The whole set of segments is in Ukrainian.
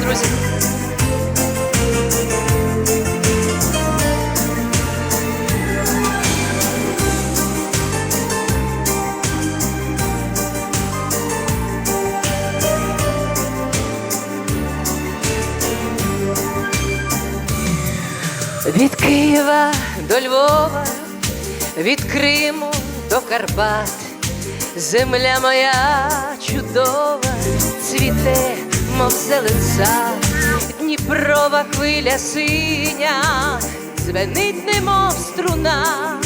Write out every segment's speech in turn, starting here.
друзі. Від Києва до Львова, від Криму до Карпат, земля моя чудова, цвіте, мов зеленця, Дніпрова хвиля синя, дзвенить, немов струна,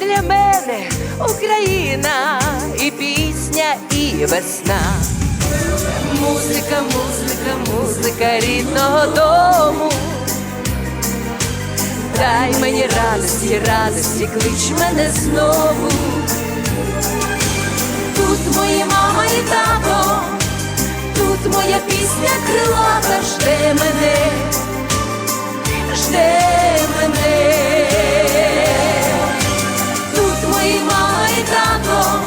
для мене Україна і пісня, і весна. Музика, музика, музика рідного дому. Дай мені радості, радості, клич мене знову. Пісня крилата жде мене, жде мене. Тут мої мама і тато,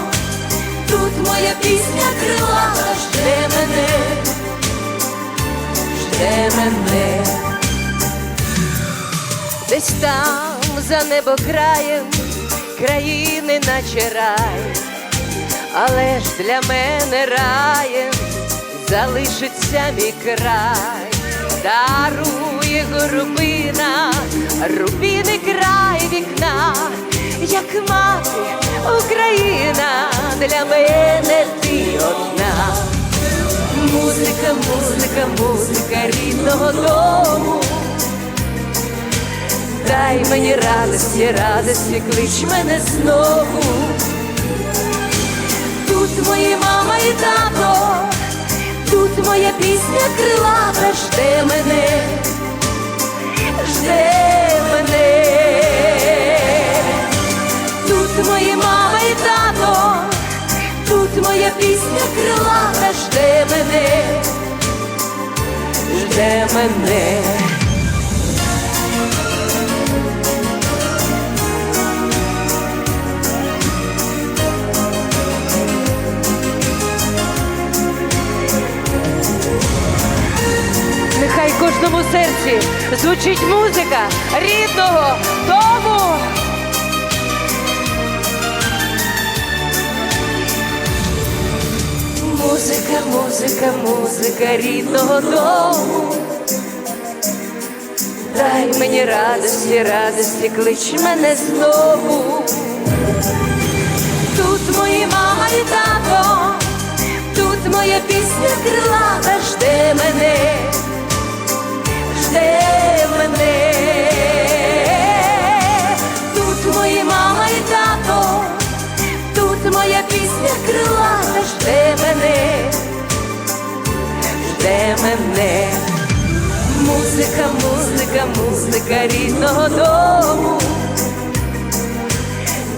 тут моя пісня крилата жде мене, жде мене. Десь там за небокраєм країни наче рай, але ж для мене раєм залишиться мій край, дарує горобина, рубіний край вікна, як мати Україна, для мене ти одна. Музика, музика, музика рідного дому. Дай мені радості, радості, клич мене знову. Тут мої мама і тато, пісня крилата жде мене, жде мене. Тут мої мама і тато, тут моя пісня крилата жде мене, жде мене. Серці звучить музика рідного дому. Музика, музика, музика рідного дому. Дай мені радості, радості, клич мене знову. Тут мої мама і тато, тут моя пісня крилата жде мене, жде мене. Музика, музика, музика рідного дому.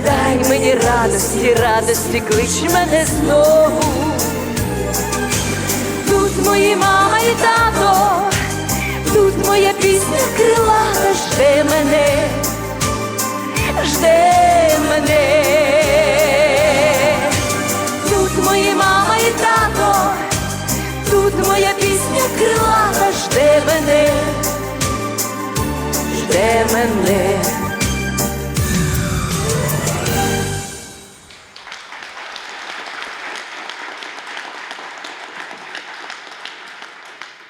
Дай мені радості, радості, клич мене знову. Тут мої мама і тато, тут моя пісня крилата жде мене, жде